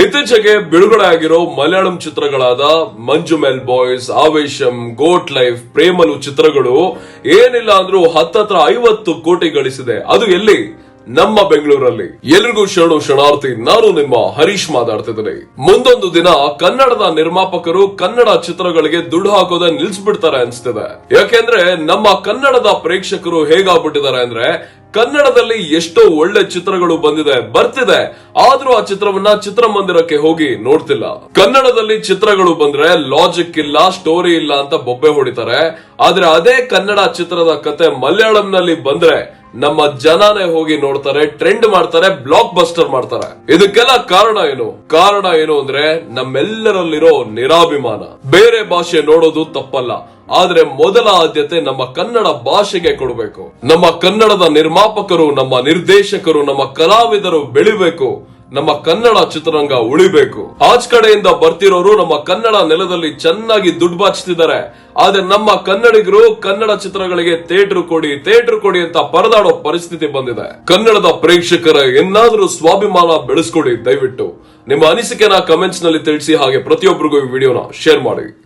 ಇತ್ತೀಚೆಗೆ ಬಿಡುಗಡೆ ಆಗಿರೋ Malayalam ಚಿತ್ರಗಳಾದ Manjummel boys, Aavesham, goat life, Premalu ಚಿತ್ರಗಳು ಏನಿಲ್ಲ ಅಂದ್ರೂ ಹತ್ತತ್ರ ಐವತ್ತು ಕೋಟಿ ಗಳಿಸಿದೆ. ಅದು ಎಲ್ಲಿ? ನಮ್ಮ ಬೆಂಗಳೂರಲ್ಲಿ. ಎಲ್ರಿಗೂ ಶರಣು ಶರಣಾರ್ಥಿ, ನಾನು ನಿಮ್ಮ ಹರೀಶ್ ಮಾತಾಡ್ತಿದ್ದೀನಿ. ಮುಂದೊಂದು ದಿನ ಕನ್ನಡದ ನಿರ್ಮಾಪಕರು ಕನ್ನಡ ಚಿತ್ರಗಳಿಗೆ ದುಡ್ಡು ಹಾಕೋದೇ ನಿಲ್ಸ್ಬಿಡ್ತಾರೆ ಅನ್ಸ್ತಿದೆ. ಯಾಕೆಂದ್ರೆ ನಮ್ಮ ಕನ್ನಡದ ಪ್ರೇಕ್ಷಕರು ಹೇಗಾಗ್ಬಿಟ್ಟಿದ್ದಾರೆ ಅಂದ್ರೆ ಕನ್ನಡದಲ್ಲಿ ಎಷ್ಟೋ ಒಳ್ಳೆ ಚಿತ್ರಗಳು ಬಂದಿದೆ, ಬರ್ತಿದೆ. ಆದ್ರೂ ಆ ಚಿತ್ರವನ್ನ ಚಿತ್ರಮಂದಿರಕ್ಕೆ ಹೋಗಿ ನೋಡ್ತಿಲ್ಲ. ಕನ್ನಡದಲ್ಲಿ ಚಿತ್ರಗಳು ಬಂದ್ರೆ ಲಾಜಿಕ್ ಇಲ್ಲ ಸ್ಟೋರಿ ಇಲ್ಲ ಅಂತ ಬೊಬ್ಬೆ ಹೊಡಿತಾರೆ. ಆದ್ರೆ ಅದೇ ಕನ್ನಡ ಚಿತ್ರದ ಕತೆ ಮಲಯಾಳಂನಲ್ಲಿ ಬಂದ್ರೆ ನಮ್ಮ ಜನನೇ ಹೋಗಿ ನೋಡ್ತಾರೆ ಟ್ರೆಂಡ್ ಮಾಡ್ತಾರೆ ಬ್ಲಾಕ್ ಬಸ್ಟರ್ ಮಾಡ್ತಾರೆ. ಇದಕ್ಕೆಲ್ಲ ಕಾರಣ ಏನು? ಕಾರಣ ಏನು ಅಂದ್ರೆ ನಮ್ಮೆಲ್ಲರಲ್ಲಿರೋ ನಿರಾಭಿಮಾನ. ಬೇರೆ ಭಾಷೆ ನೋಡೋದು ತಪ್ಪಲ್ಲ. ಆದ್ರೆ ಮೊದಲ ಆದ್ಯತೆ ನಮ್ಮ ಕನ್ನಡ ಭಾಷೆಗೆ ಕೊಡಬೇಕು. ನಮ್ಮ ಕನ್ನಡದ ನಿರ್ಮಾಪಕರು, ನಮ್ಮ ನಿರ್ದೇಶಕರು, ನಮ್ಮ ಕಲಾವಿದರು ಬೆಳಿಬೇಕು. ನಮ್ಮ ಕನ್ನಡ ಚಿತ್ರರಂಗ ಉಳಿಬೇಕು. ಆಚ್ ಕಡೆಯಿಂದ ಬರ್ತಿರೋರು ನಮ್ಮ ಕನ್ನಡ ನೆಲದಲ್ಲಿ ಚೆನ್ನಾಗಿ ದುಡ್ಡು ಬಾಚ್ತಿದ್ದಾರೆ ಆದ್ರೆ ನಮ್ಮ ಕನ್ನಡಿಗರು ಕನ್ನಡ ಚಿತ್ರಗಳಿಗೆ ಥಿಯೇಟರ್ ಕೊಡಿ ಥಿಯೇಟರ್ ಕೊಡಿ ಅಂತ ಪರದಾಡೋ ಪರಿಸ್ಥಿತಿ ಬಂದಿದೆ. ಕನ್ನಡದ ಪ್ರೇಕ್ಷಕರ ಏನಾದ್ರೂ ಸ್ವಾಭಿಮಾನ ಬೆಳೆಸ್ಕೊಡಿ ದಯವಿಟ್ಟು. ನಿಮ್ಮ ಅನಿಸಿಕೆನ ಕಮೆಂಟ್ಸ್ನಲ್ಲಿ ತಿಳಿಸಿ ಹಾಗೆ ಪ್ರತಿಯೊಬ್ಬರಿಗೂ ಈ ವಿಡಿಯೋನ ಶೇರ್ ಮಾಡಿ.